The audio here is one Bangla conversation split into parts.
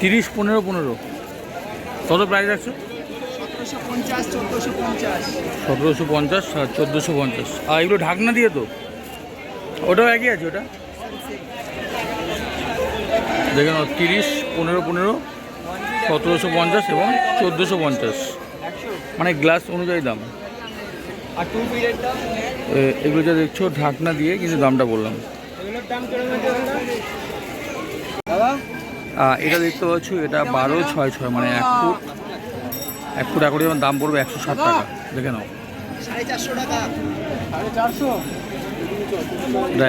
তিরিশ পনেরো পনেরো। কত প্রাইস রাখছো সতেরোশো পঞ্চাশ আর চোদ্দোশো পঞ্চাশ। আর এগুলো ঢাকনা দিয়ে তো? ওটাও একই আছে ওটা? দেখে নাও তিরিশ পনেরো পনেরো সতেরোশো পঞ্চাশ এবং চোদ্দোশো পঞ্চাশ। মানে গ্লাস অনুযায়ী দাম। এগুলো যা দেখছ ঢাকনা দিয়ে কিন্তু দামটা বললাম এগুলোর দাম কীরকম আছে দাদা আহ, এটা দেখতে পাচ্ছ, এটা বারো, ছয় ছয় মানে এক ফুট এক ফুট যেমন দাম পড়বে একশো ষাট টাকা। দেখে নাও।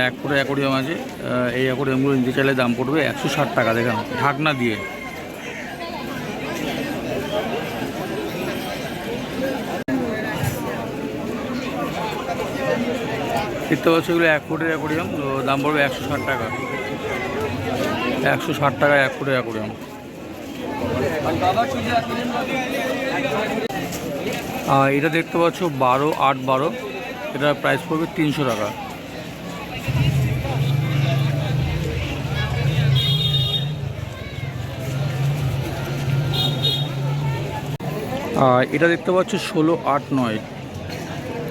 এক ফুট অ্যাকোরিয়াম আছে এই অ্যাকোরিয়ামগুলো নিতে চাইলে দাম পড়বে একশো ষাট টাকা, দেখে নাও, ঢাকনা দিয়ে। দেখতে পাচ্ছ এগুলো এক ফুটের অ্যাকোরিয়াম দাম পড়বে একশো ষাট টাকা। একশো ষাট টাকা এক অ্যাকোরিয়াম। বাবা আর এটা দেখতে পাচ্ছ বারো আট বারো। এটার প্রাইস পড়বে তিনশো টাকা। আর এটা দেখতে পাচ্ছ ষোলো আট নয়।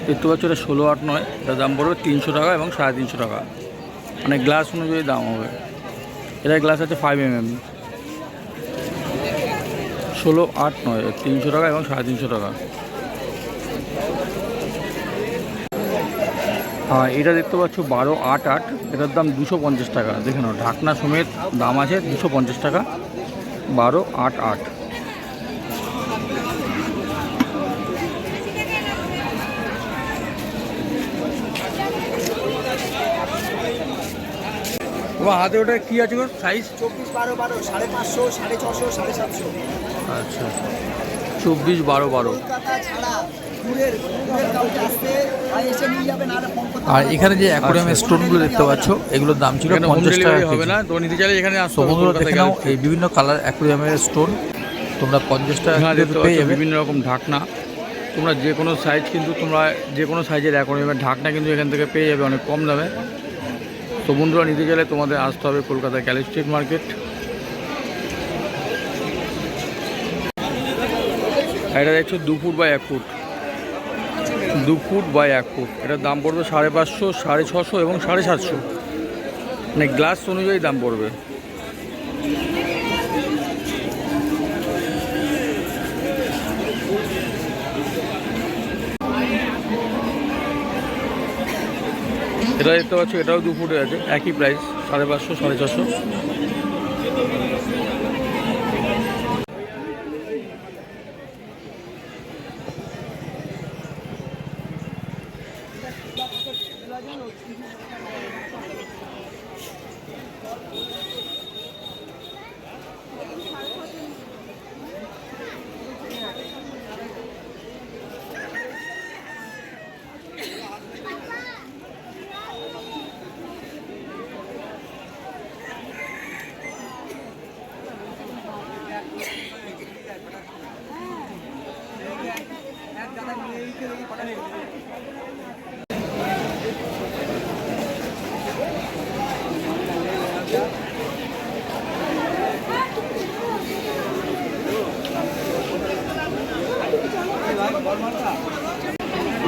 দেখতে পাচ্ছ এটা ষোলো আট নয়। এটার দাম পড়বে তিনশো টাকা এবং সাড়ে তিনশো টাকা। মানে গ্লাস অনুযায়ী দাম হবে। এটার গ্লাস আছে ফাইভ এম এম ষোলো, আট, নয়, তিনশো টাকা এবং সাড়ে তিনশো টাকা। হ্যাঁ এটা দেখতে পাচ্ছ বারো, আট আট, এটার দাম দুশো পঞ্চাশ টাকা। দেখে নাও, ঢাকনা সমেত দাম আছে দুশো পঞ্চাশ টাকা। বারো, আট আট। তোমার হাতে ওটা কি আছে গো? সাইজ চব্বিশ বারো বারো সাড়ে পাঁচশো সাড়ে ছশো সাড়ে সাতশো। আচ্ছা। চব্বিশ বারো বারো। আর। এখানে যে অ্যাকোরিয়ামের স্টোনগুলো দেখতে পাচ্ছ এগুলোর দাম ছিল পঞ্চাশ টাকা হবে না তো নিতে চাইলে এখানে কলকাতায় দেখে নাও এই বিভিন্ন কালার অ্যাকোরিয়ামের স্টোন তোমরা পঞ্চাশ টাকা দেখতে পেয়ে যাবে। বিভিন্ন রকম ঢাকনা। তোমরা যে কোনো সাইজ কিন্তু তোমরা যে কোনো সাইজের অ্যাকোরিয়ামের ঢাকনা কিন্তু এখান থেকে পেয়ে যাবে অনেক কম দামে। তো বন্ধুরা নিতে গেলে তোমাদের আসতে হবে কলকাতা ক্যালি স্ট্রিট মার্কেট। এটা দেখছ দু ফুট বা এক ফুট। দু ফুট বা এক ফুট। এটার দাম পড়বে সাড়ে পাঁচশো, সাড়ে ছশো এবং সাড়ে সাতশো। মানে গ্লাস অনুযায়ী দাম পড়বে। এটা দেখতে পাচ্ছ এটাও দু ফুটে আছে একই প্রাইস সাড়ে পাঁচশো সাড়ে ছশো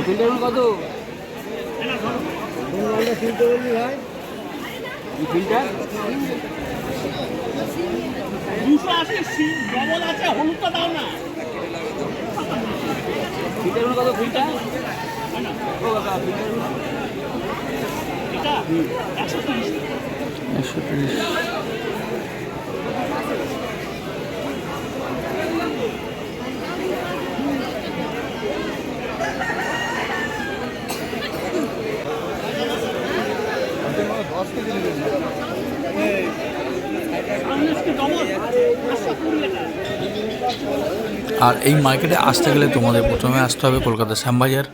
ফিল্টার কত? ফিল্টার দুশো আশি ডবল আছে হলুদটা দাও না। ফিল্টার কত? ফিল্টার ও কাকা ফিল্টার এটা একশো তিরিশ। একশো তিরিশ সামনে ডবল পাঁচশো কুড়ি এটা আর এই মার্কেটে আসতে গেলে তোমাদের প্রথমে আসতে হবে কলকাতা শ্যামবাজার।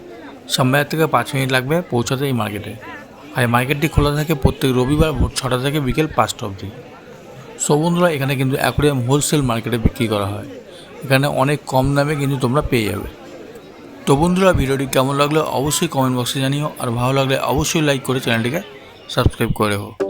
শ্যামবাজার থেকে পাঁচ মিনিট লাগবে পৌঁছাতে এই মার্কেটে। আর এই মার্কেটটি খোলা থাকে প্রত্যেক রবিবার ভোর ছটা থেকে বিকেল পাঁচটা অবধি। সো বন্ধুরা, এখানে কিন্তু অ্যাকোরিয়াম হোলসেল মার্কেটে বিক্রি করা হয়। এখানে অনেক কম দামে কিন্তু তোমরা পেয়ে যাবে। তো বন্ধুরা, ভিডিওটি কেমন লাগল অবশ্যই কমেন্ট বক্সে জানিও। আর ভালো লাগলে অবশ্যই লাইক করে চ্যানেলটিকে সাবস্ক্রাইব করে রেখো